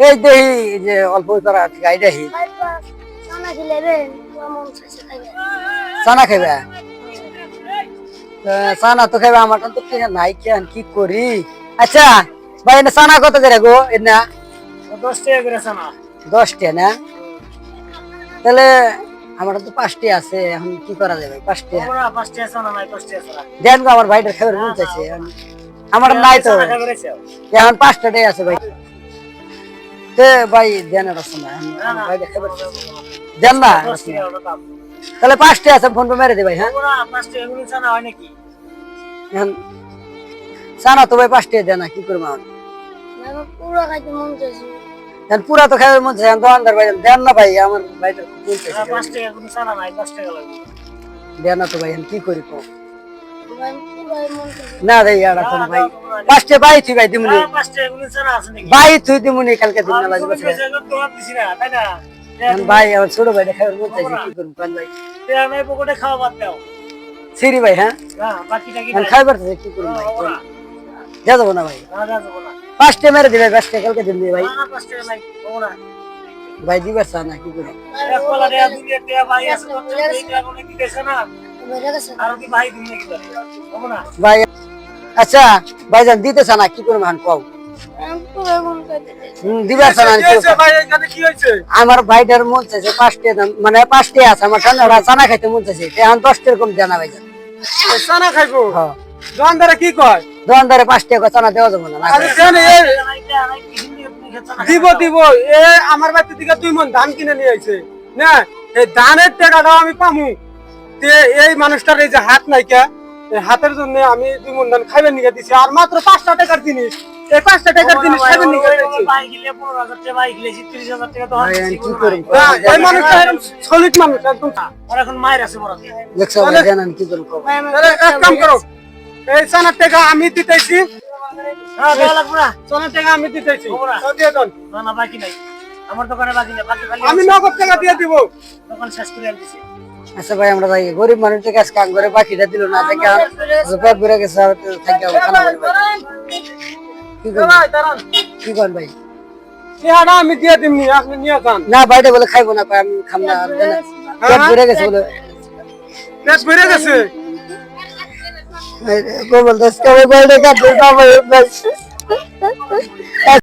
এই দেহি যে অল্প তারা গাই দেহি। চানা খাইবা। আহ, তো খাইবা আমার তো নাই কেন কি করি? আচ্ছা ভাই এনে চানা কত করে গো এনা? দশ টাকা করে আছে না দশটা না? তাহলে আমার তো পাঁচটি আছে এখন কি করা যাবে পাঁচটি দেন গো আমার ভাইটার খাবার মন চাইছে আমার নাই তো। এখন পাঁচটাটাই আছে ভাই। তে ভাই দেন আর আমার ভাইটার খাবার দেন না তাহলে পাঁচটা আছে ফোন পে মেরে দে ভাই হ্যাঁ। চানা হয় তো ভাই পাঁচটা দেন না কি করব এখন? খাইতে মন চাইছে। এখন পুরা তো মন চাইছে এখন দোকানদার ভাই দেন না ভাই আমার মন লাগবে দেন না তো ভাই কি করি? ভাই পুরো মন না রে ইয়ার এখন ভাই পাঁচটা বাই তুই ভাই দিমুনি। নাকি? বাই তুই দিমুনি কালকে দিন না লাগবে ভাই আমার ছোট খাবার মন চাইছে কি করব কোন ভাই নাই পকেটে খাওয়া বাদ দাও। সিরি ভাই হ্যাঁ? হ্যাঁ খাইবার চাইছে কি করব ভাই ওরা যা যাব না ভাই। না যাব না। পাঁচটা মেরে দিবে পাঁচটা কালকে দিন ভাই। না পাঁচ টাকা নাই ওরা ভাই দিবার চা না কি করে? কলা ভাই আচ্ছা ভাইজান দিতে চা না কি কও? পুরো মন কি কি হয়েছে? আমার ভাইটার মন চাইছে পাঁচটা মানে পাঁচটা আছে আমার চানা খাইতে মন চাইছে এখন দশটা এরকম জানা ভাইজান। চানা খাইবো? হ্যাঁ দোকানদারে কি কয়? দোকানদারে পাঁচ টাকা চানা দেওয়া যাবে না দিব দিব এ আমার বাড়িতে দিকে দুই মন ধান কিনে নিয়ে আইছে। না এই ধানের টাকাটাও আমি পামু। তে এই মানুষটার এই যে হাত নাইকা এই হাতের জন্য আমি দুই মন ধান খাইবেন নিয়ে দিছি আর মাত্র পাঁচটা টাকার জিনিস। এই পাঁচটা টাকার জিনিস খাইবেন নিয়ে দিছি। সলিড মানুষ একদম। এখন মায়ের আছে বড় দেখছ ভাই জানান কি করব। এক কাম করো এই চানার টাকা আমি দিতেছি। চানার টাকা আমি দিতেছি। তো দিয়ে দেন। আমার দোকানে বাকি নেই বাকি আমি নগদ টাকা দিয়ে দিব। দোকান শেষ করে আচ্ছা ভাই আমরা যাই। গরিব মানুষ থেকে কাজ কাম করে বাকিটা দিল না থেকে পেট ভরে গেছে থাকি হবে খানা বলি কি করেন ভাই? আমি দিয়ে দিমনি আপনি নিয়ে যান। না বাইরে বলে খাইবো না আমি খাম না পেট ভরে গেছে বলে। পেট ভরে গেছে? গোবল দাস কে বাইরে কাটবে বাবা